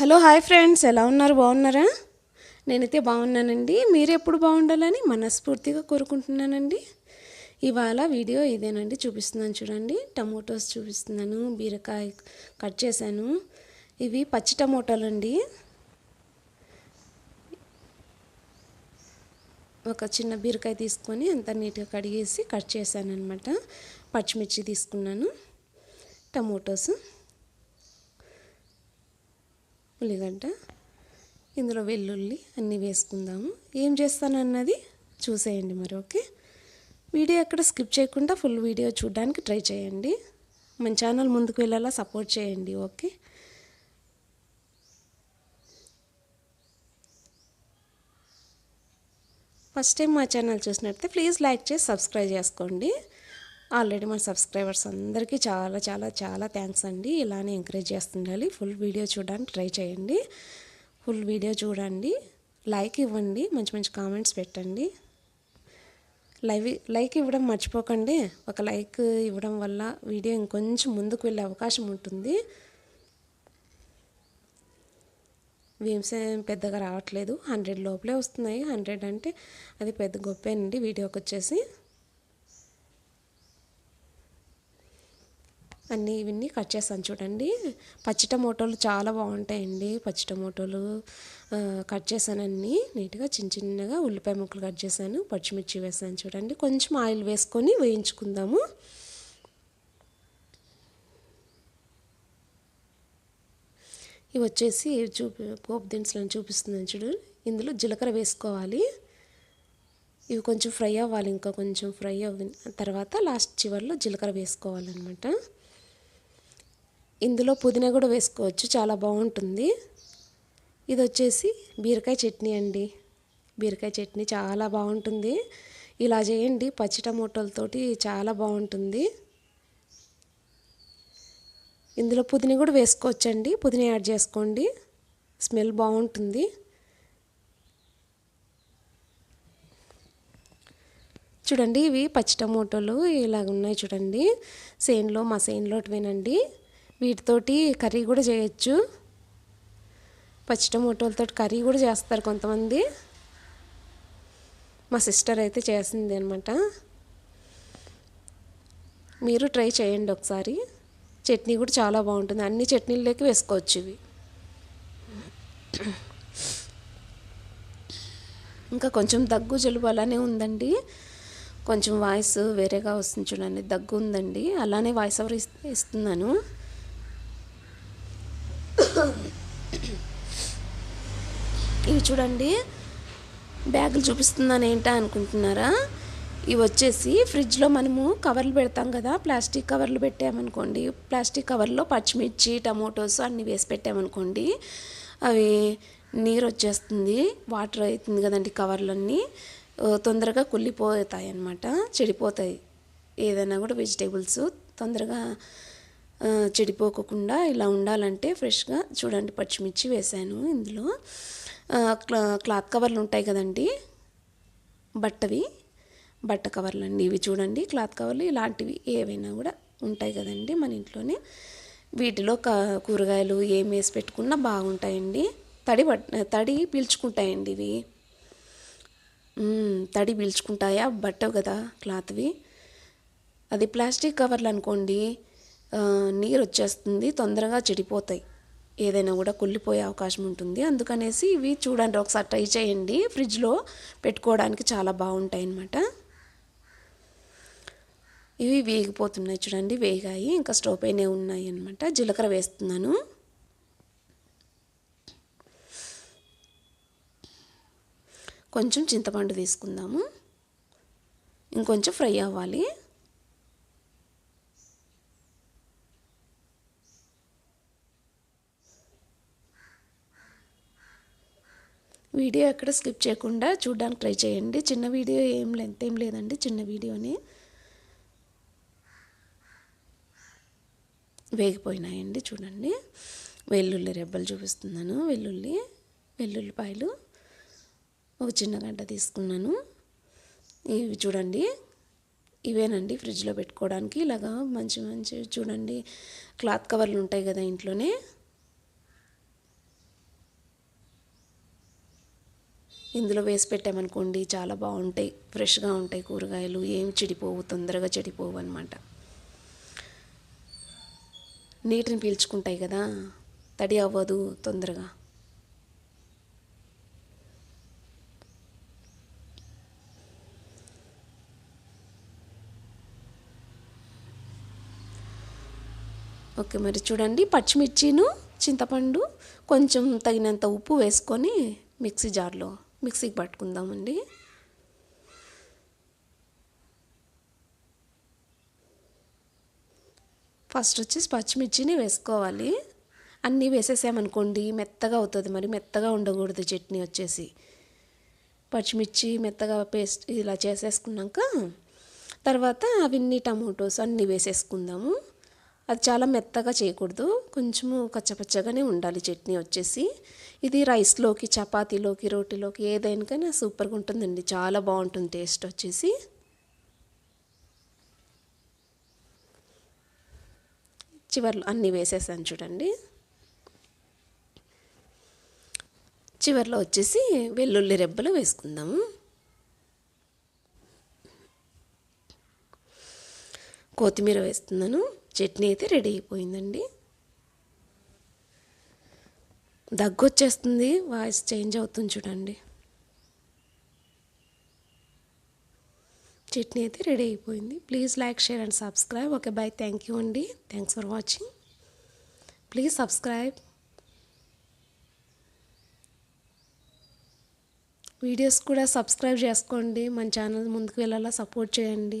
Hello hi friends. ఎలా ఉన్నారు? బాగున్నారా? నేనైతే బాగున్నానండి. మీరు ఎప్పుడు బాగుండాలని మనస్ఫూర్తిగా కోరుకుంటున్నానండి. ఇవాళ వీడియో ఇదేనండి. చూపిస్తున్నాను చూడండి. టమోటోస్ చూపిస్తున్నాను. బీరకాయ కట్ చేశాను. ఇవి పచ్చి టమోటాలు అండి ఒక చిన్న బీరకాయ తీసుకొని అంత నీట్గా కడిగేసి కట్ చేశాను అనమాట పచ్చిమిర్చి తీసుకున్నాను. టమోటోస్. ఉల్లిగడ్డ ఇందులో వెల్లుల్లి అన్నీ వేసుకుందాము. ఏం చేస్తానన్నది చూసేయండి మరి ఓకే? వీడియో ఎక్కడ స్కిప్ చేయకుండా ఫుల్ వీడియో చూడడానికి ట్రై చేయండి. మన ఛానల్ ముందుకు వెళ్ళేలా సపోర్ట్ చేయండి ఓకే? ఫస్ట్ టైం మా ఛానల్ చూసినట్లయితే ప్లీజ్ లైక్ చేసి సబ్స్క్రైబ్ చేసుకోండి. ఆల్రెడీ మన సబ్స్క్రైబర్స్ అందరికీ చాలా చాలా చాలా థ్యాంక్స్ అండి. ఇలానే ఎంకరేజ్ చేస్తుండాలి. ఫుల్ వీడియో చూడడానికి ట్రై చేయండి. ఫుల్ వీడియో చూడండి. లైక్ ఇవ్వండి. మంచి మంచి కామెంట్స్ పెట్టండి. లైవ్ లైక్ ఇవ్వడం మర్చిపోకండి. ఒక లైక్ ఇవ్వడం వల్ల వీడియో ఇంకొంచెం ముందుకు వెళ్ళే అవకాశం ఉంటుంది. వ్యూస్ ఏం పెద్దగా రావట్లేదు. హండ్రెడ్ లోపలే వస్తున్నాయి. హండ్రెడ్ అంటే అది పెద్ద గొప్పేనండి. వీడియోకి వచ్చేసి అన్నీ ఇవన్నీ కట్ చేస్తాను చూడండి. పచ్చి టమోటోలు చాలా బాగుంటాయండి. పచ్చి టమోటోలు కట్ చేశాను అన్నీ. నీట్గా చిన్న చిన్నగా ఉల్లిపాయ ముక్కలు కట్ చేశాను. పచ్చిమిర్చి వేసాను చూడండి. కొంచెం ఆయిల్ వేసుకొని వేయించుకుందాము. ఇవి వచ్చేసి చూపి పోపు దినుసులను చూపిస్తున్నాను చూడు. ఇందులో జీలకర్ర వేసుకోవాలి. ఇవి కొంచెం ఫ్రై అవ్వాలి. ఇంకా కొంచెం ఫ్రై అవ్వ తర్వాత లాస్ట్ చివరిలో జీలకర్ర వేసుకోవాలన్నమాట. ఇందులో పుదీనా కూడా వేసుకోవచ్చు చాలా బాగుంటుంది. ఇది వచ్చేసి బీరకాయ చట్నీ అండి. బీరకాయ చట్నీ చాలా బాగుంటుంది. ఇలా చేయండి పచ్చి టమోటాలతోటి చాలా బాగుంటుంది. ఇందులో పుదీనా కూడా వేసుకోవచ్చండి పుదీనా యాడ్ చేసుకోండి. స్మెల్ బాగుంటుంది. చూడండి ఇవి పచ్చి టమోటాలు ఇలాగ ఉన్నాయి చూడండి. సేన్లో మా సేన్లోటివేనండి వీటితోటి కర్రీ కూడా చేయొచ్చు. పచ్చి టమోటోలతో కర్రీ కూడా చేస్తారు కొంతమంది. మా సిస్టర్ అయితే చేసింది అనమాట మీరు ట్రై చేయండి ఒకసారి. చట్నీ కూడా చాలా బాగుంటుంది. అన్ని చట్నీల్లోకి వేసుకోవచ్చు ఇవి. ఇంకా కొంచెం దగ్గు జలుబు అలానే ఉందండి. కొంచెం వాయిస్ వేరేగా వస్తుంది చూడండి. దగ్గు ఉందండి. అలానే వాయిస్ ఓవర్ ఇస్తున్నాను. ఇవి చూడండి. బ్యాగులు చూపిస్తున్నాను ఏంటా అనుకుంటున్నారా? ఇవి వచ్చేసి ఫ్రిడ్జ్లో మనము కవర్లు పెడతాం కదా ప్లాస్టిక్ కవర్లు పెట్టామనుకోండి. ప్లాస్టిక్ కవర్లో పచ్చిమిర్చి టమోటోస్ అన్నీ వేసి పెట్టామనుకోండి అవి నీరు వచ్చేస్తుంది వాటర్ అవుతుంది కదండి కవర్లన్నీ. తొందరగా కుళ్ళిపోతాయి అన్నమాట చెడిపోతాయి. ఏదైనా కూడా వెజిటేబుల్స్ తొందరగా చెడిపోకుండా ఇలా ఉండాలంటే ఫ్రెష్గా చూడండి పచ్చిమిర్చి వేసాను ఇందులో. క్లాత్ కవర్లు ఉంటాయి కదండి బట్టవి బట్ట కవర్లు అండి ఇవి చూడండి క్లాత్ కవర్లు ఇలాంటివి ఏవైనా కూడా ఉంటాయి కదండి మన ఇంట్లోనే. వీటిలో కూరగాయలు ఏం వేసి పెట్టుకున్నా బాగుంటాయండి. తడి తడి పీల్చుకుంటాయండి ఇవి. తడి పీల్చుకుంటాయా? బట్టవు కదా క్లాత్వి. అది ప్లాస్టిక్ కవర్లు అనుకోండి నీరు వచ్చేస్తుంది తొందరగా చెడిపోతాయి. ఏదైనా కూడా కుళ్ళిపోయే అవకాశం ఉంటుంది. అందుకనేసి ఇవి చూడండి ఒకసారి ట్రై చేయండి. ఫ్రిడ్జ్లో పెట్టుకోవడానికి చాలా బాగుంటాయి అన్నమాట ఇవి వేగిపోతున్నాయి చూడండి వేగాయి. ఇంకా స్టవ్ పైనే ఉన్నాయి అనమాట జీలకర్ర వేస్తున్నాను. కొంచెం చింతపండు తీసుకుందాము. ఇంకొంచెం ఫ్రై అవ్వాలి. వీడియో ఎక్కడ స్కిప్ చేయకుండా చూడడానికి ట్రై చేయండి. చిన్న వీడియో ఏం లెంత్ ఏం లేదండి. చిన్న వీడియోని వేగిపోయినాయండి. చూడండి. వెల్లుల్లి రెబ్బలు చూపిస్తున్నాను. వెల్లుల్లి వెల్లుల్లిపాయలు ఒక చిన్న గడ్డ తీసుకున్నాను. ఇవి చూడండి. ఇవేనండి ఫ్రిడ్జ్లో పెట్టుకోవడానికి. ఇలాగా మంచి మంచి చూడండి క్లాత్ కవర్లు ఉంటాయి కదా ఇంట్లోనే. ఇందులో వేసి పెట్టామనుకోండి చాలా బాగుంటాయి. ఫ్రెష్గా ఉంటాయి కూరగాయలు. ఏం చెడిపోవు తొందరగా చెడిపోవు అనమాట నీటిని పీల్చుకుంటాయి కదా తడి అవ్వదు తొందరగా. ఓకే మరి చూడండి. పచ్చిమిర్చిను చింతపండు కొంచెం తగినంత ఉప్పు వేసుకొని మిక్సీ జార్లో మిక్సీకి పట్టుకుందామండి. ఫస్ట్ వచ్చేసి పచ్చిమిర్చిని వేసుకోవాలి. అన్నీ వేసేసామనుకోండి మెత్తగా అవుతుంది మరి మెత్తగా ఉండకూడదు చట్నీ వచ్చేసి. పచ్చిమిర్చి మెత్తగా పేస్ట్ ఇలా చేసేసుకున్నాక తర్వాత అవన్నీ టమాటోస్ అన్నీ వేసేసుకుందాము. అది చాలా మెత్తగా చేయకూడదు. కొంచెము కచ్చపచ్చగానే ఉండాలి చట్నీ వచ్చేసి. ఇది రైస్లోకి చపాతీలోకి రోటీలోకి ఏదైనా సూపర్గా ఉంటుందండి. చాలా బాగుంటుంది టేస్ట్ వచ్చేసి. చివర్లో అన్నీ వేసేసాను చూడండి. చివర్లో వచ్చేసి వెల్లుల్లి రెబ్బలు వేసుకుందాము. కొత్తిమీర వేస్తున్నాను. చట్నీ అయితే రెడీ అయిపోయిందండి. దగ్గు వచ్చేస్తుంది వాయిస్ చేంజ్ అవుతుంది చూడండి. చట్నీ అయితే రెడీ అయిపోయింది. Please like share and subscribe. Okay bye thank you అండి. Thanks for watching. Please subscribe. Videos కూడా సబ్స్క్రైబ్ చేసుకోండి. మన ఛానల్ ముందుకు వెళ్ళాలా సపోర్ట్ చేయండి.